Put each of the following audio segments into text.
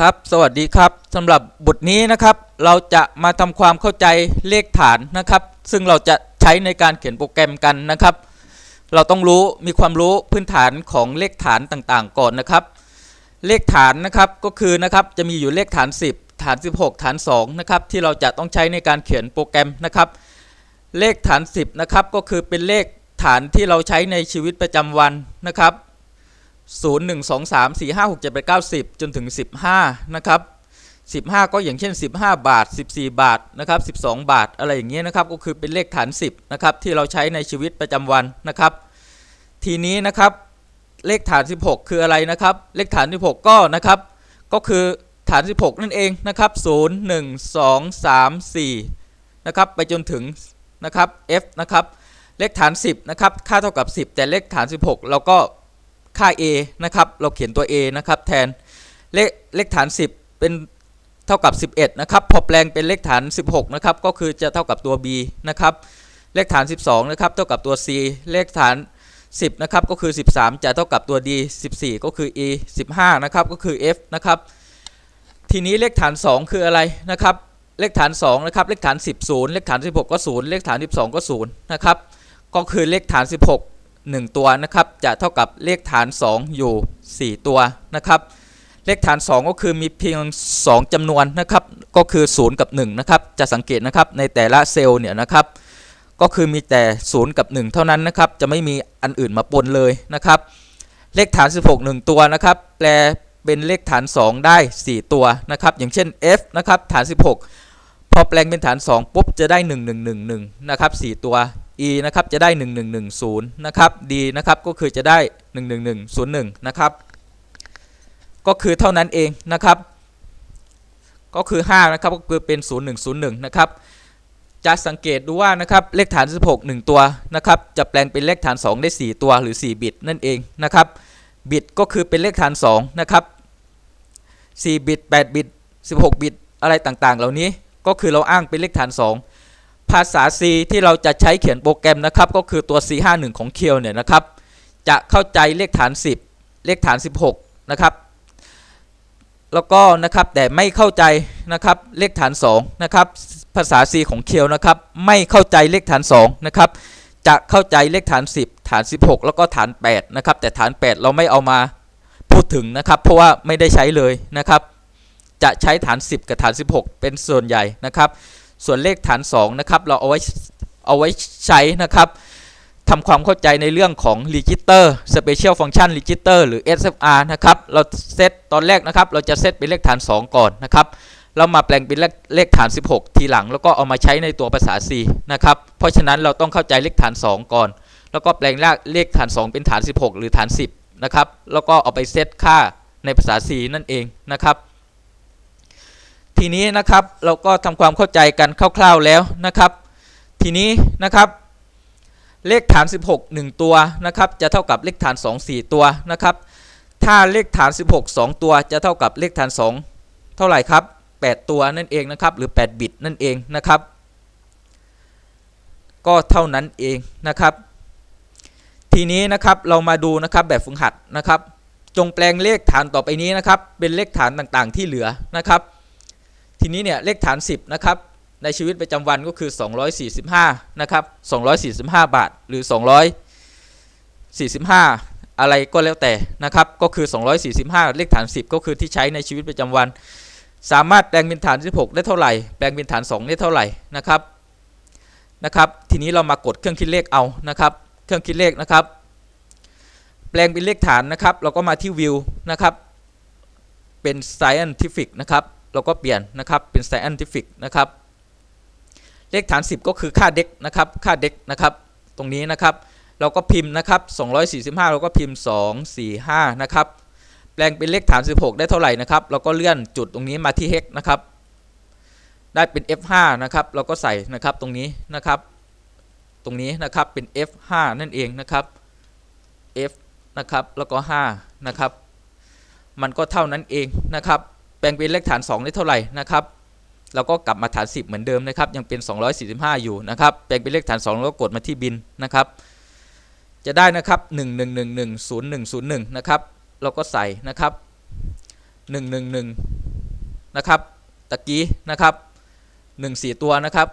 ครับสวัสดีครับสำหรับบทนี้นะครับ เราจะมาทำความเข้าใจเลขฐานนะครับ ซึ่งเราจะใช้ในการเขียนโปรแกรมกันนะครับ เราต้องรู้มีความรู้พื้นฐานของเลขฐานต่างๆ ก่อนนะครับ เลขฐานนะครับก็คือนะครับจะมีอยู่เลขฐาน 10 ฐาน 16 ฐาน2นะครับที่เราจะต้องใช้ในการเขียนโปรแกรมนะครับ เลขฐาน 10นะครับก็คือเป็นเลขฐานที่เราใช้ในชีวิตประจำวันนะครับ 0 1 2 3 4 5 6 7 8 9 10 จนถึง 15 นะครับ 15 ก็อย่างเช่น 15 บาท 14 บาทนะครับ12 บาทอะไรอย่างเงี้ยนะครับ ก็คือเป็นเลขฐาน 10 นะครับ ที่เราใช้ในชีวิตประจำวันนะครับ ทีนี้นะครับเลขฐาน 16 คืออะไรนะครับ เลขฐาน 16 ก็นะครับ ก็คือฐาน 16 นั่นเองนะครับ 0 1 2 3 4 นะครับ ไปจนถึงนะครับ f นะครับ เลขฐาน 10 นะครับ ค่าเท่ากับ 10 แต่เลขฐาน 16 เราก็ ค่า a นะครับ เราเขียนตัว a นะครับแทนเลขเลขฐาน 10 เป็นเท่ากับ 11 นะครับ พอแปลงเป็นเลขฐาน 16 นะครับ ก็คือจะเท่ากับตัว b นะครับ เลขฐาน 12 นะครับ เท่ากับตัว c เลขฐาน 10 นะครับ ก็คือ 13 จะเท่ากับตัว d 14 ก็คือ e 15 นะครับ ก็คือ f นะครับ ทีนี้เลขฐาน 2 คืออะไรนะครับ เลขฐาน 2 นะครับ เลขฐาน 10 0 เลขฐาน 16 ก็ 0 เลขฐาน 12 ก็ 0 นะครับ ก็คือเลขฐาน 16 1 ตัวนะครับ จะเท่ากับเลขฐาน 2 อยู่ 4 ตัวนะครับ เลขฐาน 2 ก็คือมีเพียง 2จำนวนนะครับ ก็คือ 0 กับ 1 นะครับ จะสังเกตนะครับในแต่ละเซลล์เนี่ยนะครับ ก็คือมีแต่ 0 กับ 1 เท่านั้นนะครับ จะไม่มีอันอื่นมาปนเลยนะครับ เลขฐาน 16 1 ตัวนะครับ แปลเป็นเลขฐาน 2 ได้ 4 ตัวนะครับ อย่างเช่น f นะครับฐาน 16 พอแปลงเป็นฐาน 2 ปุ๊บจะได้ 1111นะครับ4ตัว e นะครับจะได้ 1110 นะครับ d นะครับก็คือจะได้ 11101 นะครับ ก็คือเท่านั้นเองนะครับ ก็คือ 5 นะครับ ก็คือเป็น 0101 นะครับ จะสังเกตดูว่านะครับเลขฐาน 16 1 ตัวนะครับ จะแปลงเป็นเลขฐาน 2 ได้ 4 ตัวหรือ 4 บิตนั่นเองนะครับ บิตก็คือเป็นเลขฐาน 2 นะครับ 4 บิต 8 บิต 16 บิต อะไรต่างๆ เหล่านี้ก็คือเราอ้างเป็นเลขฐาน 2 ภาษา C ที่เราจะใช้เขียนโปรแกรมนะครับ ก็คือตัว C51 ของเคียวเนี่ยนะครับ จะเข้าใจเลขฐาน 10 เลขฐาน 16 นะครับ แล้วก็นะครับแต่ไม่เข้าใจนะครับเลขฐาน2นะครับภาษา C ของเคียวนะครับ ไม่เข้าใจเลขฐาน2นะครับจะเข้าใจเลขฐาน 10 ฐาน 16 แล้วก็ฐาน8นะครับแต่ฐาน 8 เราไม่เอามาพูดถึงนะครับ เพราะว่าไม่ได้ใช้เลยนะครับ จะใช้ฐาน 10 กับฐาน 16 เป็นส่วนใหญ่นะครับ ส่วนเลขฐาน2นะครับเราเอาไว้เอาไว้ใช้นะครับทำความเข้าใจในเรื่องของ register special function register หรือ SFR นะครับ เราเซตตอนแรกนะครับ เราจะเซตเป็นเลขฐาน 2 ก่อนนะครับ เรามาแปลงเป็นเลขเลขฐาน 16 ทีหลัง แล้วก็เอามาใช้ในตัวภาษา C นะครับ เพราะฉะนั้นเราต้องเข้าใจเลขฐาน 2 ก่อน แล้วก็แปลงเลขฐาน 2 เป็นฐาน 16 หรือฐาน 10 นะครับ แล้วก็เอาไปเซตค่าในภาษา C นั่นเองนะครับ ทีนี้นะครับเราก็ทำความเข้าใจกันคร่าวๆแล้วนะครับ ทีนี้นะครับ เลขฐาน 16 1 ตัวนะครับ จะเท่ากับเลขฐาน 2 4 ตัวนะครับ ถ้าเลขฐาน 16 2 ตัวจะเท่ากับเลขฐาน 2 เท่าไหร่ครับ 8 ตัวนั่นเองนะครับ หรือ 8 บิตนั่นเองนะครับ ก็เท่านั้นเองนะครับ ทีนี้นะครับเรามาดูนะครับแบบฝึกหัดนะครับ จงแปลงเลขฐานต่อไปนี้นะครับ เป็นเลขฐานต่างๆที่เหลือนะครับ ทีนี้เนี่ยเลขฐาน 10นะครับในชีวิตประจำวันก็คือ 245นะครับ245 บาทหรือ 245 อะไรก็แล้วแต่นะครับก็คือ 245 เลขฐาน 10 ก็คือที่ใช้ในชีวิตประจำวัน สามารถแปลงเป็นฐาน 16 ได้เท่าไหร่ แปลงเป็นฐาน 2 ได้เท่าไหร่นะครับนะครับ ทีนี้เรามากดเครื่องคิดเลขเอานะครับ เครื่องคิดเลขนะครับ แปลงเป็นเลขฐานนะครับ เราก็มาที่ view นะครับ เป็น scientific นะครับ เราก็เปลี่ยนนะครับเป็น scientific นะครับ เลขฐาน 10 ก็คือค่าเด็กนะครับค่าเด็กนะครับตรงนี้นะครับ เราก็พิมพ์นะครับ 245 เราก็พิมพ์ 245 นะครับ แปลงเป็นเลขฐาน 16 ได้เท่าไหร่นะครับเราก็เลื่อนจุดตรงนี้มาที่ hex นะครับ ได้เป็น f5 นะครับ เราก็ใส่นะครับตรงนี้นะครับ ตรงนี้นะครับเป็น f5 นั่นเองนะครับ f นะครับแล้วก็5นะครับ มันก็เท่านั้นเองนะครับ แปลงเป็นเลขฐาน 2 ได้เท่าไหร่นะครับเราก็กลับมาฐาน 10 เหมือนเดิมนะครับ ยังเป็น 245 อยู่นะครับแปลงเป็นเลขฐาน2แล้วก็กดมาที่บินนะครับ จะได้นะครับ 111100101 นะครับ เราก็ใส่นะครับ 111 นะครับ ตะกี้นะครับ 1 4 ตัวนะครับ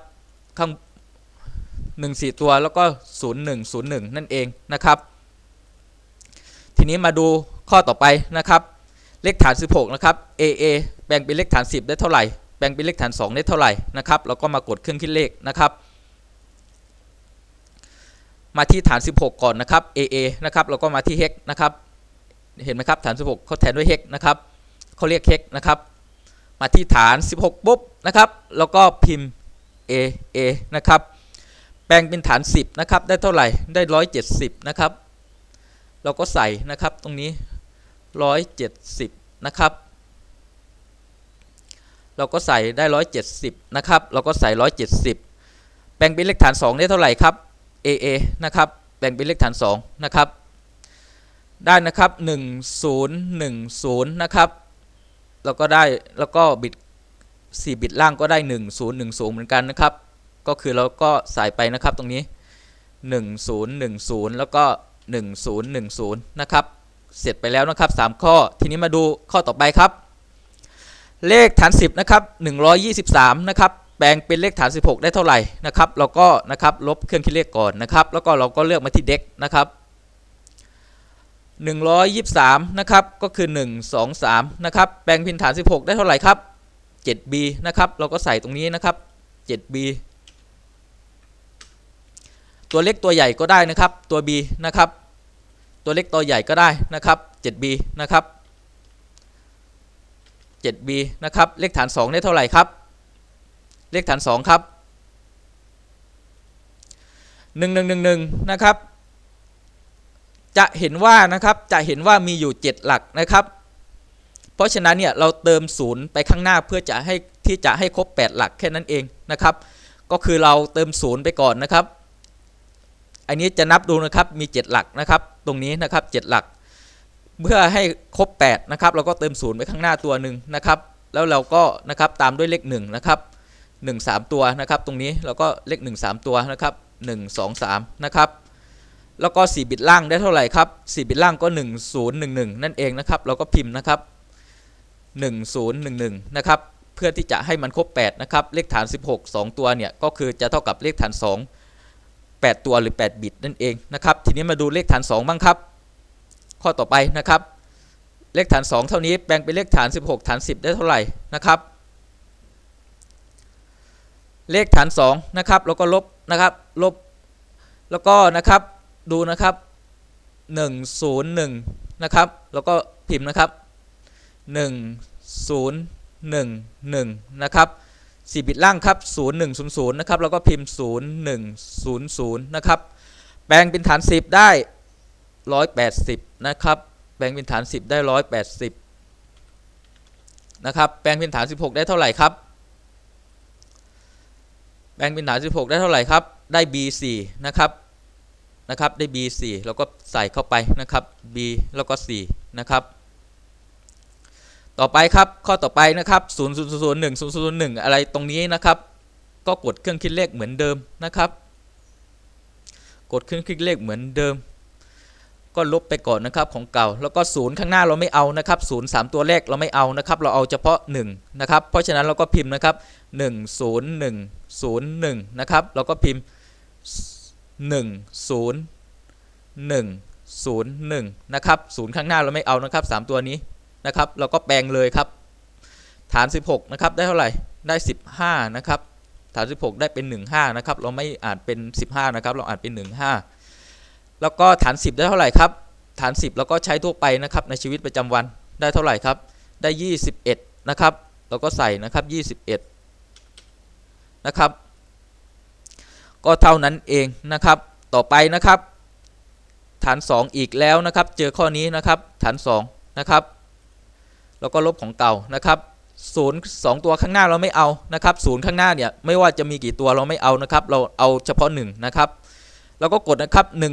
ข้าง1 4 ตัวแล้วก็ 0 1 0 1 นั่นเองนะครับ ทีนี้มาดูข้อต่อไปนะครับ เลขฐาน 16 นะครับ AA แบ่งเป็นเลขฐาน 10 ได้เท่าไหร่ แบ่งเป็นเลขฐาน 2 ได้เท่าไหร่นะครับเราก็มากดเครื่องคิดเลขนะครับ มาที่ฐาน 16 ก่อนนะครับ AA นะครับเราก็มาที่ hex นะครับเห็นไหมครับฐาน 16เขาแทนด้วย hex นะครับเขาเรียก hex นะครับ มาที่ฐาน 16ปุ๊บนะครับแล้วก็พิมพ์ AA นะครับแปลงเป็นฐาน 10 นะครับ ได้เท่าไหร่ ได้ 170 นะครับ เราก็ใส่นะครับตรงนี้ 170 นะครับ เราก็ใส่ได้ 170 นะครับ เราก็ใส่ 170 แบ่งเป็นเลขฐาน 2 ได้เท่าไหร่ครับ AA นะครับ แบ่งเป็นเลขฐาน 2 นะครับ ได้นะครับ 1010 นะครับแล้วก็ได้แล้วก็บิต4บิตล่างก็ได้ 1010 เหมือนกันนะครับ ก็คือเราก็ใส่ไปนะครับตรงนี้ 1010 แล้วก็ 1010 นะครับ เสร็จไปแล้วนะครับ 3 ข้อ ทีนี้มาดูข้อต่อไปครับ เลขฐาน 10 นะครับ 123 นะครับ แปลงเป็นเลขฐาน 16 ได้เท่าไหร่นะครับ เราก็นะครับลบเครื่องคิดเลขก่อนนะครับ แล้วก็เราก็เลือกมาที่เด็กนะครับ 123 นะครับ ก็คือ 1 2 3 นะครับ แปลงพินฐาน 16 ได้เท่าไหร่ครับ 7b นะครับ เราก็ใส่ตรงนี้นะครับ 7b ตัวเล็กตัวใหญ่ก็ได้นะครับ ตัว b นะครับ ตัวเล็กตัวใหญ่ก็ได้นะครับ 7b นะครับ 7b นะครับ เลขฐาน 2 ได้เท่าไหร่ครับ เลขฐาน 2 ครับ1111นะครับ จะเห็นว่านะครับ จะเห็นว่ามีอยู่ 7 หลักนะครับ เพราะฉะนั้นเนี่ยเราเติมศูนย์ไปข้างหน้าเพื่อจะให้ที่จะให้ครบ 8 หลักแค่นั้นเองนะครับ ก็คือเราเติมศูนย์ไปก่อนนะครับ อันนี้จะนับดูนะครับมี 7 หลักนะครับตรงนี้นะครับ 7 หลัก เพื่อให้ครบ8นะครับเราก็เติมศูนย์ไปข้างหน้าตัวหนึ่งนะครับ แล้วเราก็นะครับตามด้วยเลข1นะครับ1 3 ตัวนะครับตรงนี้เราก็เลข 1 3 ตัวนะครับ 1 2 3นะครับแล้วก็4บิตล่างได้เท่าไหร่ครับ4บิตล่างก็ 1 0 1 1 นั่นเองนะครับ เราก็พิมพ์นะครับ 1011 นะครับ เพื่อที่จะให้มันครบ 8 นะครับ เลขฐาน 16 2 ตัวเนี่ย ก็คือจะเท่ากับเลขฐาน 2 8 ตัวหรือ 8 บิตนั่นเองนะครับ ทีนี้มาดูเลขฐาน 2 บ้างครับ ข้อต่อไปนะครับ เลขฐาน 2 เท่านี้แปลงเป็นเลขฐาน 16 ฐาน 10 ได้เท่าไหร่นะครับ เลขฐาน2นะครับแล้วก็ลบนะครับลบ แล้วก็นะครับดูนะครับ 101นะครับแล้วก็พิมพ์นะครับ 1011นะครับ 4บิตล่างครับ 0100 นะครับ แล้วก็พิมพ์ 0100 นะครับ แปลงเป็นฐาน 10 ได้ 180 นะครับ แปลงเป็นฐาน 10 ได้ 180 นะครับ แปลงเป็นฐาน 16 ได้เท่าไหร่ครับ แปลงเป็นฐาน 16 ได้เท่าไหร่ครับ ได้ B4 นะครับ นะครับ ได้ B4 แล้วก็ใส่เข้าไปนะครับ B แล้วก็ 4 นะครับ ต่อไปครับข้อต่อไปนะครับ0 0 0 1 0 0 1 อะไรตรงนี้นะครับ ก็กดเครื่องคิดเลขเหมือนเดิมนะครับ กดเครื่องคิดเลขเหมือนเดิม ก็ลบไปก่อนนะครับของเก่า แล้วก็ศูนย์ข้างหน้าเราไม่เอานะครับศูนย์สามตัวแรกเราไม่เอานะครับ เราเอาเฉพาะ1นะครับเพราะฉะนั้นเราก็พิมพ์นะครับ 1 0 1 0 1นะครับเราก็พิมพ์ 1 0 1 0 1 นะครับศูนย์ข้างหน้าเราไม่เอานะครับสามตัวนี้ นะครับ เราก็แปลงเลยครับ ฐาน 16 นะครับ ได้เท่าไหร่ ได้ 15 นะครับ ฐาน 16 ได้เป็น 15 นะครับ เราไม่อานเป็น 15 นะครับ เราอานเป็น 15 แล้วก็ฐาน 10 ได้เท่าไหร่ครับ ฐาน 10 แล้วก็ใช้ทั่วไปนะครับ ในชีวิตประจำวัน ได้เท่าไหร่ครับ ได้ 21 นะครับ เราก็ใส่นะครับ 21 นะครับ ก็เท่านั้นเองนะครับ ต่อไปนะครับ ฐาน 2 อีกแล้วนะครับ เจอข้อนี้นะครับ ฐาน 2 นะครับ แล้วก็ลบของเก่านะครับศูนย์สองตัวข้างหน้าเราไม่เอานะครับศูนย์ข้างหน้าเนี่ยไม่ว่าจะมีกี่ตัวเราไม่เอานะครับ เราเอาเฉพาะ1นะครับแล้วก็กดนะครับ 1 1 0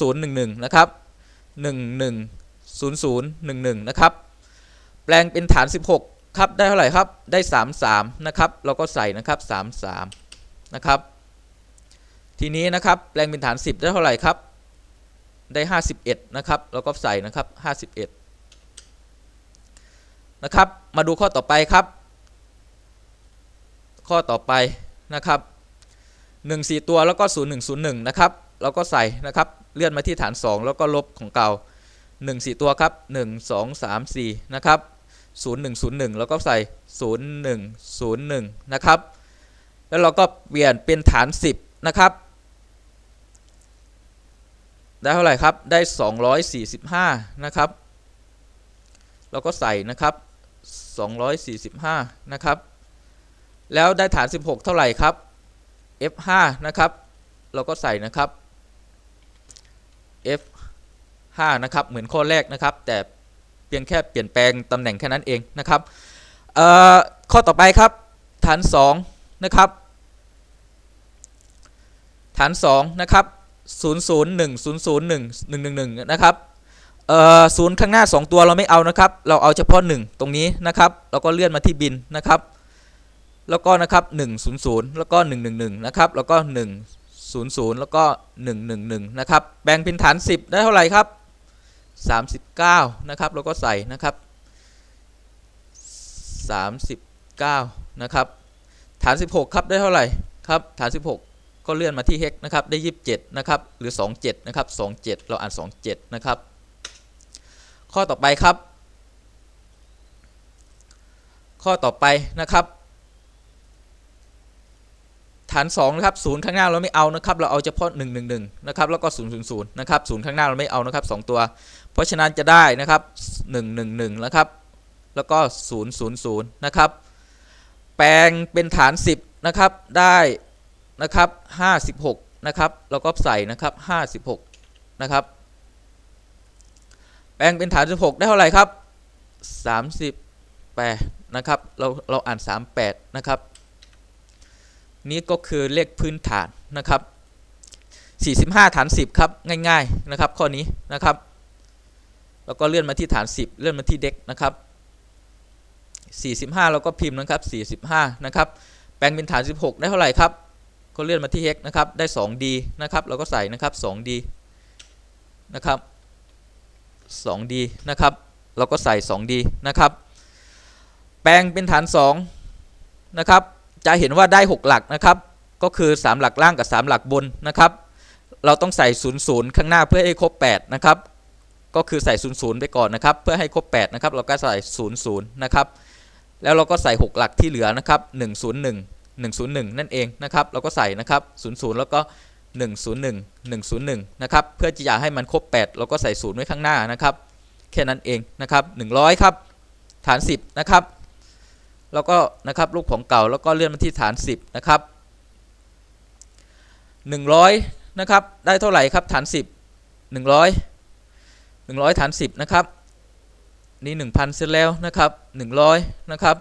0 1 1 นะครับ 1 1 0 0 1 1 นะครับ แปลงเป็นฐาน 16 ครับ ได้เท่าไหร่ครับ ได้ 3 3 นะครับ เราก็ใส่นะครับ 3 3 นะครับ ทีนี้นะครับ แปลงเป็นฐาน 10 ได้เท่าไหร่ครับ ได้ 51 นะครับ เราก็ใส่นะครับ 51 นะครับ มาดูข้อต่อไปครับ ข้อต่อไปนะครับ 1 4 ตัวแล้วก็ 0 1 0 1 นะครับเราก็ใส่นะครับเลื่อนมาที่ฐาน 2 แล้วก็ลบของเก่า 1 4 ตัวครับ 1 2 3 4 นะครับ 0 1 0 1 แล้วก็ใส่ 0 1 0 1 นะครับ แล้วเราก็เปลี่ยนเป็นฐาน 10 นะครับ ได้เท่าไหร่ครับ ได้ 245 นะครับ เราก็ใส่นะครับ 245 นะครับ แล้วได้ฐาน 16 เท่าไหร่ครับ F5 นะครับ เราก็ใส่นะครับ F5 นะครับ เหมือนข้อแรกนะครับ แต่เพียงแค่เปลี่ยนแปลงตำแหน่งแค่นั้นเองนะครับข้อต่อไปครับ ฐาน 2 นะครับ ฐาน 2 นะครับ001 001 111 นะครับ ศูนย์ข้างหน้า 2 ตัวเราไม่เอานะครับ เราเอาเฉพาะ 1 ตรงนี้นะครับ เราก็เลื่อนมาที่บินนะครับ แล้วก็นะครับ 100 แล้วก็ 111 นะครับ แล้วก็ 100 แล้วก็ 111 นะครับ แบ่งเป็นฐาน 10 ได้เท่าไหร่ครับ 39 นะครับ เราก็ใส่นะครับ 39 นะครับ ฐาน 16 ครับ ได้เท่าไหร่ครับ ฐาน 16 ก็เลื่อนมาที่เฮกนะครับ ได้ 27 นะครับ หรือ 27 นะครับ 27 เราอ่าน 27 นะครับ ข้อต่อไปครับ ข้อต่อไปนะครับ ฐาน2นะครับศูนย์ข้างหน้าเราไม่เอานะครับเราเอาเฉพาะ1 1 1นะครับแล้วก็0 0 0นะครับศูนย์ข้างหน้าเราไม่เอานะครับ 2 ตัว เพราะฉะนั้นจะได้นะครับ 1 1 1นะครับแล้วก็0 0 0นะครับแปลงเป็นฐาน 10นะครับได้นะครับ56นะครับเราก็ใส่นะครับ56นะครับ แปลงเป็นฐาน 16 ได้เท่าไหร่ครับ 38 นะครับ เราเราอ่าน 38 นะครับ นี่ก็คือเลขพื้นฐานนะครับ 45 ฐาน 10 ครับ ง่ายๆ นะครับ ข้อนี้นะครับ แล้วก็เลื่อนมาที่ฐาน 10 เลื่อนมาที่เด็กนะครับ 45 เราก็พิมพ์นะครับ 45 นะครับ แปลงเป็นฐาน 16 ได้เท่าไหร่ครับ ก็เลื่อนมาที่ h นะครับ ได้ 2d นะครับ เราก็ใส่นะครับ 2d นะครับ 2d นะครับ เราก็ใส่ 2d นะครับ แปลงเป็นฐาน 2 นะครับ จะเห็นว่าได้ 6 หลักนะครับ ก็คือ 3 หลักล่างกับ 3 หลักบนนะครับ เราต้องใส่ 0 0 ข้างหน้าเพื่อให้ครบ 8 นะครับ ก็คือใส่ 0 0 ไปก่อนนะครับ เพื่อให้ครบ 8 นะครับ เราก็ใส่ 0 0 นะครับ แล้วเราก็ใส่ 6 หลักที่เหลือนะครับ 101 101 นั่นเองนะครับ เราก็ใส่นะครับ 00 แล้วก็ 101 101นะครับเพื่อจะอยากให้มันครบ 8 เราก็ใส่0ไว้ข้างหน้านะครับ แค่นั้นเองนะครับ 100 ครับ ฐาน 10 นะครับ แล้วก็นะครับรูปของเก่าแล้วก็เลื่อนมาที่ฐาน 10 นะครับ 100 นะครับ ได้เท่าไหร่ครับฐาน 10 100 100 ฐาน 10 นะครับ นี่ 1,000 เสร็จแล้วนะครับ 100 นะครับ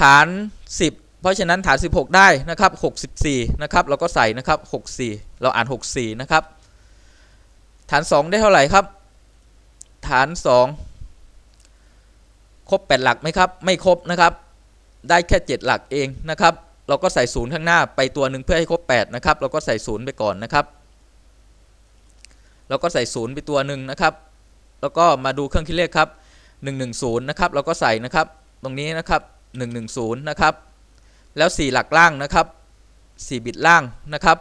ฐาน 10 เพราะฉะนั้นฐาน 16 ได้นะครับ64นะครับเราก็ใส่นะครับ64 เราอ่าน 64นะครับฐาน 2 ได้เท่าไหร่ครับ ฐาน 2 ครบ 8 หลักไหมครับ ไม่ครบนะครับ ได้แค่ 7 หลักเองนะครับ เราก็ใส่ศูนย์ข้างหน้าไปตัวหนึ่งเพื่อให้ครบ8นะครับเราก็ใส่ศูนย์ไปก่อนนะครับ เราก็ใส่ศูนย์ไปตัวหนึ่งนะครับ แล้วก็มาดูเครื่องคิดเลขครับ110นะครับเราก็ใส่นะครับตรงนี้นะครับ110นะครับ แล้ว 4 หลักล่างนะครับ 4 บิตล่างนะครับ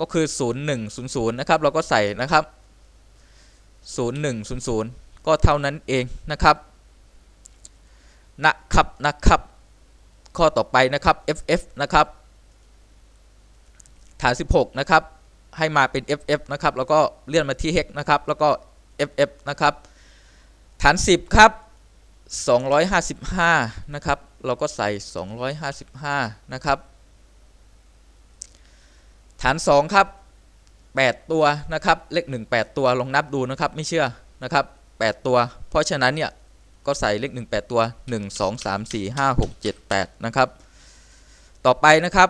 ก็คือ 0100 นะครับ เราก็ใส่นะครับ 0100 ก็เท่านั้นเองนะครับนะครับนะครับ ข้อต่อไปนะครับ FF นะครับ ฐาน 16 นะครับ ให้มาเป็น FF นะครับ แล้วก็เลื่อนมาที่ hex นะครับ แล้วก็ FF นะครับ ฐาน 10 ครับ 255 นะครับ เราก็ใส่ 255 นะครับ ฐาน 2 ครับ 8 ตัวนะครับ เลข 1 8 ตัว ลองนับดูนะครับ ไม่เชื่อนะครับ 8 ตัว เพราะฉะนั้นเนี่ย ก็ใส่เลข 1 8 ตัว 1 2 3 4 5 6 7 8 นะครับ ต่อไปนะครับ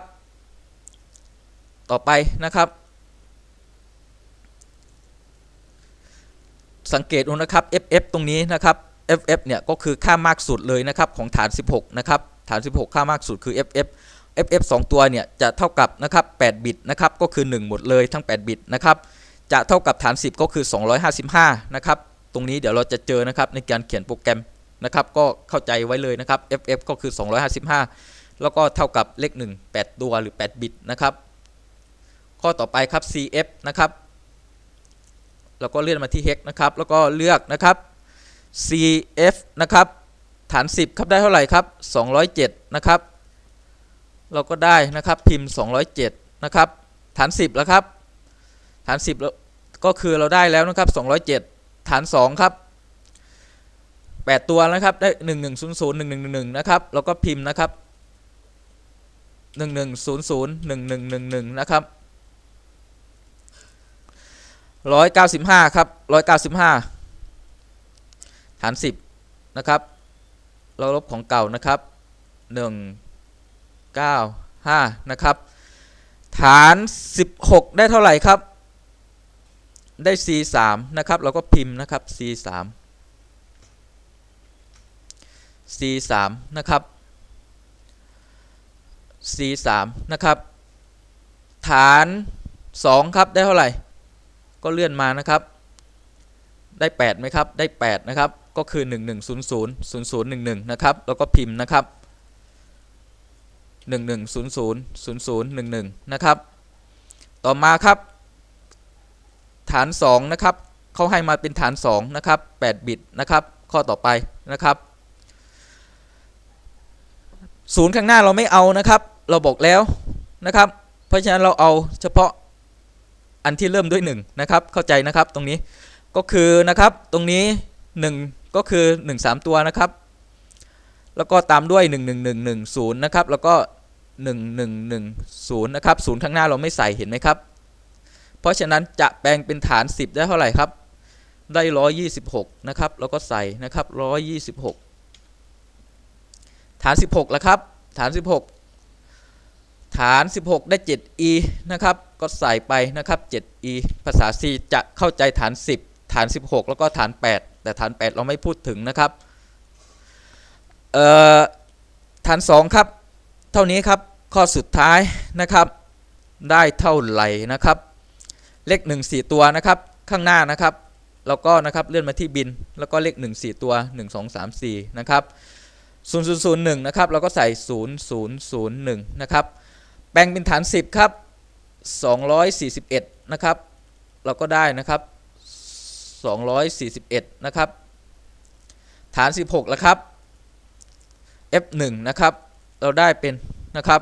ต่อไปนะครับ สังเกตดูนะครับ FF ตรงนี้นะครับ FF เนี่ยก็คือค่ามากสุดเลยนะครับของฐาน 16 นะครับฐาน 16 ค่ามากสุดคือ FF FF 2 ตัวเนี่ยจะเท่ากับนะครับ8บิตนะครับก็คือ 1 หมดเลยทั้ง 8 บิตนะครับจะเท่ากับฐาน 10 ก็คือ 255 นะครับตรงนี้เดี๋ยวเราจะเจอนะครับในการเขียนโปรแกรมนะครับก็เข้าใจไว้เลยนะครับ FF ก็คือ 255 แล้วก็เท่ากับเลข 1 8 ตัวหรือ 8 บิตนะครับข้อต่อไปครับ cf นะครับแล้วก็เลื่อนมาที่ hex นะครับแล้วก็เลือกนะครับ cf นะครับ ฐาน 10 ครับ ได้เท่าไหร่ครับ 207 นะครับ เราก็ได้นะครับพิมพ์ 207 นะครับ ฐาน 10 แล้วครับ ฐาน 10 แล้วก็คือเราได้แล้วนะครับ 207 ฐาน 2 ครับ 8 ตัวนะครับ ได้ 1100 1111นะครับแล้วก็พิมพ์นะครับ 1100 1111นะครับ195 ครับ 195 ฐาน10 นะครับ เราลบของเก่านะครับ 1 9 5 นะครับ ฐาน 16 ได้เท่าไหร่ครับ ได้ C 3นะครับ เราก็พิมพ์นะครับ C 3 C 3นะครับ C 3นะครับ ฐาน 2 ครับ ได้เท่าไหร่ ก็เลื่อนมานะครับ ได้8ไหมครับ ได้8นะครับ ก็คือ 1100 0011 นะครับ แล้วก็พิมพ์นะครับ 1100 0011 นะครับ ต่อมาครับ ฐาน 2 นะครับเขาให้มาเป็นฐาน 2 นะครับ 8 บิต นะครับ ข้อต่อไปนะครับศูนย์ข้างหน้าเราไม่เอานะครับ เราบอกแล้วนะครับ เพราะฉะนั้นเราเอาเฉพาะอันที่เริ่มด้วย1นะครับ เข้าใจนะครับตรงนี้ ก็คือนะครับตรงนี้ 1 ก็คือ 1 3 ตัวนะครับ แล้วก็ตามด้วย 1 1 1 1 0 นะครับ แล้วก็ 1 1 1 0 นะครับศูนย์ข้างหน้าเราไม่ใส่เห็นไหมครับ เพราะฉะนั้นจะแปลงเป็นฐาน 10 ได้เท่าไหร่ครับ ได้ 126 นะครับ แล้วก็ใส่นะครับ 126 ฐาน 16แล้วครับ ฐาน 16 ฐาน 16 ได้ 7e นะครับ ก็ใส่ไปนะครับ 7e ภาษา C จะเข้าใจฐาน 10 ฐาน 16 แล้วก็ฐาน 8 แต่ฐาน 8 เราไม่พูดถึงนะครับเอ่อฐาน 2 ครับ เท่านี้ครับข้อสุดท้ายนะครับ ได้เท่าไหร่นะครับ เลข 1 4 ตัวนะครับ ข้างหน้านะครับแล้วก็นะครับเลื่อนมาที่บินแล้วก็เลข 1 4 ตัว 1 2 3 4 นะครับ0001 นะครับเราก็ใส่ 0001 นะครับ แปลงเป็นฐาน 10 ครับ 241 นะครับ เราก็ได้นะครับ 241 นะครับ ฐาน 16แล้วครับ F1 นะครับ เราได้เป็นนะครับ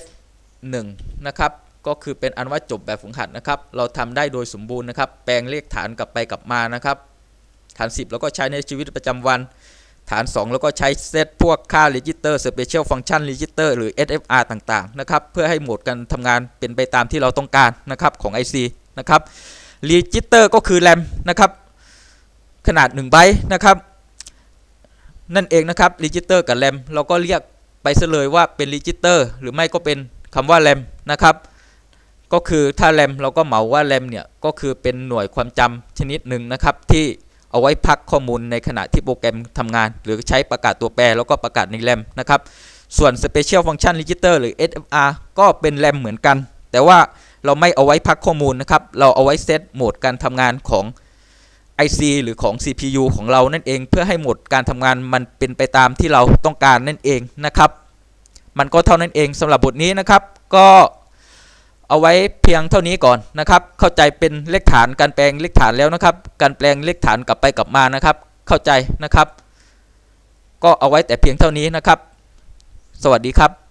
F1 นะครับ ก็คือเป็นอันว่าจบแบบฝึกหัดนะครับ เราทำได้โดยสมบูรณ์นะครับ แปลงเลขฐานกลับไปกลับมานะครับ ฐาน 10 แล้วก็ใช้ในชีวิตประจำวัน ฐาน 2 แล้วก็ใช้เซตพวกค่า register special function register หรือ SFR ต่างๆ นะครับ เพื่อให้โหมดการทำงานเป็นไปตามที่เราต้องการนะครับของ IC นะครับ register ก็คือ RAM นะครับ ขนาด1ไบต์นะครับนั่นเองนะครับ register กับ RAM เราก็เรียกไปซะเลยว่าเป็น register หรือไม่ก็เป็นคำว่า RAM นะครับก็คือถ้า RAM เราก็เหมาว่า RAM เนี่ยก็คือเป็นหน่วยความจำชนิดหนึ่งนะครับที่เอาไว้พักข้อมูลในขณะที่โปรแกรมทำงาน หรือใช้ประกาศตัวแปรแล้วก็ประกาศใน RAM นะครับส่วน Special Function Register หรือ SFR ก็เป็น RAM เหมือนกัน แต่ว่า เราไม่เอาไว้พักข้อมูลนะครับ เราเอาไว้เซตโหมดการทำงานของ IC หรือของ CPU ของเรานั่นเอง เพื่อให้โหมดการทำงานมันเป็นไปตามที่เราต้องการนั่นเองนะครับ มันก็เท่านั้นเองสำหรับบทนี้นะครับ ก็เอาไว้เพียงเท่านี้ก่อนนะครับ เข้าใจเป็นเลขฐานการแปลงเลขฐานแล้วนะครับ การแปลงเลขฐานกลับไปกลับมานะครับ เข้าใจนะครับ ก็เอาไว้แต่เพียงเท่านี้นะครับ สวัสดีครับ